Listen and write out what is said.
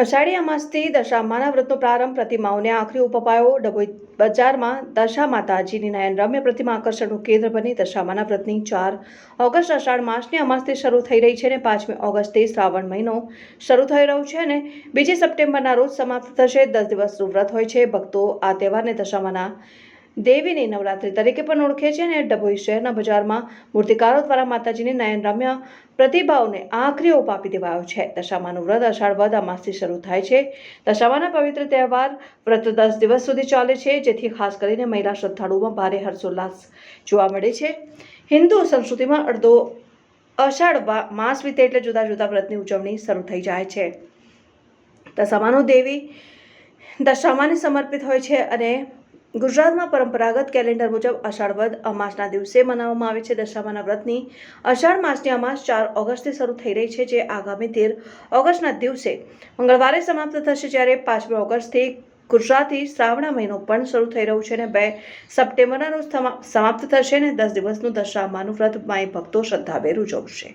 અષાઢી અમાસથી દશામાના વ્રતનો પ્રારંભ પ્રતિમાઓને આખરી ઉપપાયો. ડભોઈ બજારમાં દશા માતાજીની નયન રમ્ય પ્રતિમા આકર્ષણનું કેન્દ્ર બની દશામાના વ્રતની ચાર ઓગસ્ટ અષાઢ માસની અમાસથી શરૂ થઈ રહી છે અને પાંચમી ઓગસ્ટથી શ્રાવણ મહિનો શરૂ થઈ રહ્યો છે અને બીજી સપ્ટેમ્બરના રોજ સમાપ્ત થશે. દસ દિવસનું વ્રત હોય છે. ભક્તો આ તહેવારને દશામાના દેવીની નવરાત્રિ તરીકે પણ ઓળખે છે અને ડભોઈ શહેરના બજારમાં મૂર્તિકારો દ્વારા માતાજીની નયન રમ્ય પ્રતિભાઓને આખરી ઓપ આપી દેવાયો છે. દશામાનું વ્રત અષાઢ વદ અમાસથી શરૂ થાય છે. દશામાના પવિત્ર તહેવાર વ્રત દસ દિવસ સુધી ચાલે છે, જેથી ખાસ કરીને મહિલા શ્રદ્ધાળુઓમાં ભારે હર્ષોલ્લાસ જોવા મળે છે. હિન્દુ સંસ્કૃતિમાં અડધો અષાઢ માસ વીતે એટલે જુદા જુદા વ્રતની ઉજવણી શરૂ થઈ જાય છે. દશામાનું દેવી દશામાને સમર્પિત હોય છે અને ગુજરાતમાં પરંપરાગત કેલેન્ડર મુજબ અષાઢ વદ અમાસના દિવસે મનાવવામાં આવે છે. દશામાના વ્રતની અષાઢ માસની અમાસ ચાર ઓગસ્ટથી શરૂ થઈ રહી છે, જે આગામી તેર ઓગસ્ટના દિવસે મંગળવારે સમાપ્ત થશે, જ્યારે પાંચમી ઓગસ્ટથી ગુજરાતી શ્રાવણા મહિનો પણ શરૂ થઈ રહ્યું છે અને બે સપ્ટેમ્બરના સમાપ્ત થશે અને દસ દિવસનું દશામાનું વ્રત માય ભક્તો શ્રદ્ધાભેર ઉજવશે.